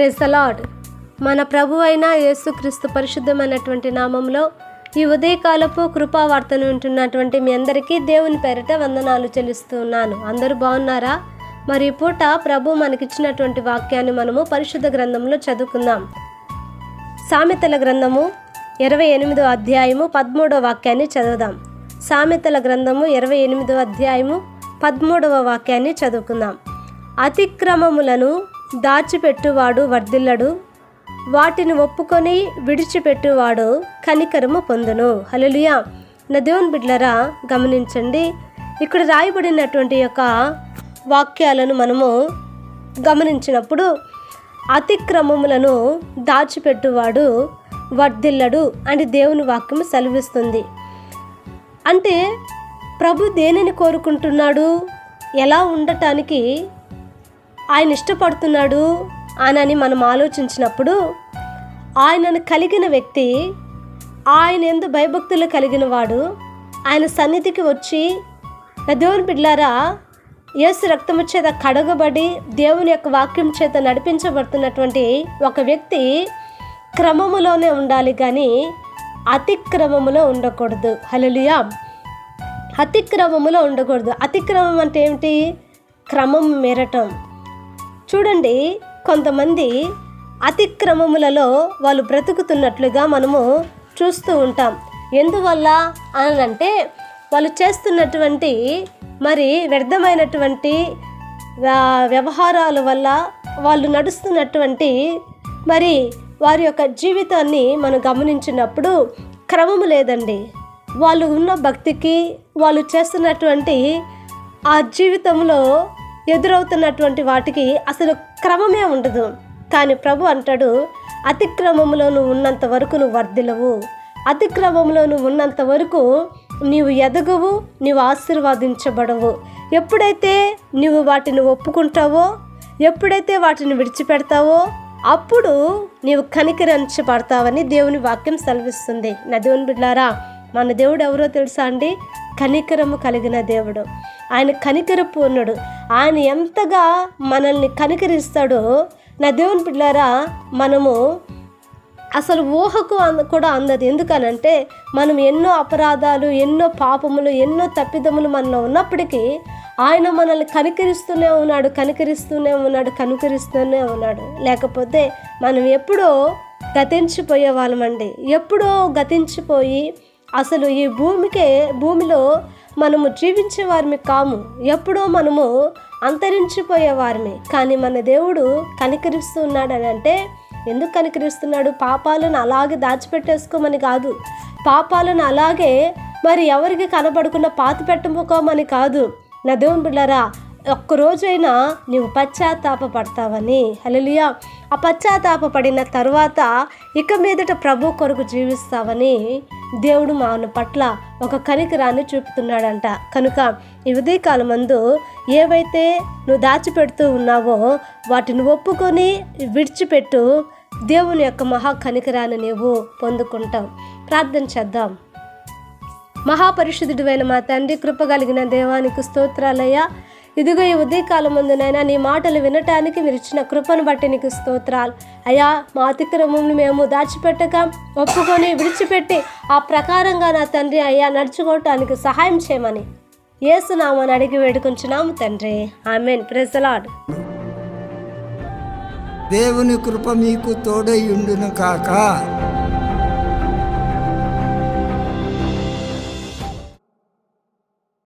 Praise lord మన ప్రభు అయిన యేసుక్రీస్తు పరిశుద్ధమైనటువంటి నామంలో ఈ ఉదయకాలపు కృపావార్తను ఉంటున్నటువంటి మీ అందరికీ దేవుని పేరిట వందనాలు చెల్లిస్తూ ఉన్నాను. అందరూ బాగున్నారా? మరి పూట ప్రభు మనకిచ్చినటువంటి వాక్యాన్ని మనము పరిశుద్ధ గ్రంథంలో చదువుకుందాం. సామెతల గ్రంథము ఇరవై ఎనిమిదో అధ్యాయము పదమూడవ వాక్యాన్ని చదువుదాం. సామెతల గ్రంథము ఇరవై ఎనిమిదో అధ్యాయము పదమూడవ వాక్యాన్ని చదువుకుందాం. అతిక్రమములను దాచిపెట్టువాడు వర్ధిల్లడు. వాటిని ఒప్పుకొని విడిచిపెట్టువాడు కనికరము పొందును. హలలుయా నా దేవుని బిడ్లరా గమనించండి. ఇక్కడ రాయబడినటువంటి యొక్క వాక్యాలను మనము గమనించినప్పుడు అతిక్రమములను దాచిపెట్టువాడు వర్ధిల్లడు అని దేవుని వాక్యము సెలవిస్తుంది. అంటే ప్రభు దేనిని కోరుకుంటున్నాడు? ఎలా ఉండటానికి ఆయన ఇష్టపడుతున్నాడు అనని మనం ఆలోచించినప్పుడు ఆయనను కలిగిన వ్యక్తి ఆయన ఎందు భయభక్తులు కలిగిన వాడు ఆయన సన్నిధికి వచ్చి దేవుని బిడ్లారా యేసు రక్తము చేత కడగబడి దేవుని యొక్క వాక్యం చేత నడిపించబడుతున్నటువంటి ఒక వ్యక్తి క్రమములోనే ఉండాలి కానీ అతిక్రమములో ఉండకూడదు. హలలియా అతిక్రమములో ఉండకూడదు. అతిక్రమం అంటే ఏమిటి? క్రమం మెరటం. చూడండి కొంతమంది అతిక్రమములలో వాళ్ళు బ్రతుకుతున్నట్లుగా మనము చూస్తూ ఉంటాం. ఎందువల్ల అని అంటే వాళ్ళు చేస్తున్నటువంటి మరి వ్యర్థమైనటువంటి వ్యవహారాల వల్ల వాళ్ళు నడుస్తున్నటువంటి మరి వారి యొక్క జీవితాన్ని మనం గమనించినప్పుడు క్రమము లేదండి. వాళ్ళు ఉన్న భక్తికి వాళ్ళు చేస్తున్నటువంటి ఆ జీవితంలో ఎదురవుతున్నటువంటి వాటికి అసలు క్రమమే ఉండదు. కానీ ప్రభు అంటాడు అతిక్రమంలో నువ్వు ఉన్నంత వరకు నువ్వు వర్ధిలవు అతిక్రమంలో నువ్వు ఉన్నంత వరకు నీవు ఎదగవు నీవు ఆశీర్వాదించబడవు. ఎప్పుడైతే నువ్వు వాటిని ఒప్పుకుంటావో ఎప్పుడైతే వాటిని విడిచిపెడతావో అప్పుడు నీవు కనికరించబడతావని దేవుని వాక్యం సెలవిస్తుంది. నా దేవుని బిడ్డారా మన దేవుడు ఎవరో తెలుసా అండి? కనికరము కలిగిన దేవుడు. ఆయన కనికర పూర్ణుడు ఆయన ఎంతగా మనల్ని కనికరిస్తాడో నా దేవుని బిడ్డారా మనము అసలు ఊహకు అంద కూడా అందదు. ఎందుకనంటే మనం ఎన్నో అపరాధాలు ఎన్నో పాపములు ఎన్నో తప్పిదములు మనలో ఉన్నప్పటికీ ఆయన మనల్ని కనికరిస్తూనే ఉన్నాడు కనికరిస్తూనే ఉన్నాడు కనికరిస్తూనే ఉన్నాడు. లేకపోతే మనం ఎప్పుడో గతించిపోయే వాళ్ళమండి. ఎప్పుడో గతించిపోయి అసలు ఈ భూమికే భూమిలో మనము జీవించే వారిని కాము. ఎప్పుడో మనము అంతరించిపోయే వారిని కానీ మన దేవుడు కనికరిస్తూ ఉన్నాడని అంటే ఎందుకు కనికరిస్తున్నాడు? పాపాలను అలాగే దాచిపెట్టేసుకోమని కాదు. పాపాలను అలాగే మరి ఎవరికి కనబడకుండా పాత పెట్టముకోమని కాదు. నా దేవుని బిళ్ళరా ఒక్కరోజైనా నీవు పశ్చాత్తాప పడతావని హలలియా ఆ పశ్చాత్తాప పడిన తర్వాత ఇక మీదట ప్రభు కొరకు జీవిస్తావని దేవుడు మన పట్ల ఒక కనికరాన్ని చూపుతున్నాడంట. కనుక ఈ ఉదయకాలం మందు ఏవైతే నువ్వు దాచిపెడుతూ ఉన్నావో వాటిని ఒప్పుకొని విడిచిపెట్టు. దేవుని యొక్క మహా కనికరాన్ని నీవు పొందుకుంటావు. ప్రార్థన చేద్దాం. మహాపరిశుద్ధుడైన మా తండ్రి కృప కలిగిన దేవానికి స్తోత్రాలయ్యా. ఇదిగో ఈ ఉదయకాలం ముందునైనా నీ మాటలు వినటానికి మీరు ఇచ్చిన కృపను బట్టి నీకు స్తోత్రాలు. అయ్యా మా అతిక్రమమును మేము దాచిపెట్టక ఒప్పుకొని విడిచిపెట్టి ఆ ప్రకారంగా నా తండ్రి అయ్యా నడుచుకోవటానికి సహాయం చేయమని ఏసునామని అడిగి వేడుకుంటున్నాము తండ్రి. ఆమెన్. ప్రెసలాడ్ దేవుని కృప మీకు తోడై ఉండును కాక.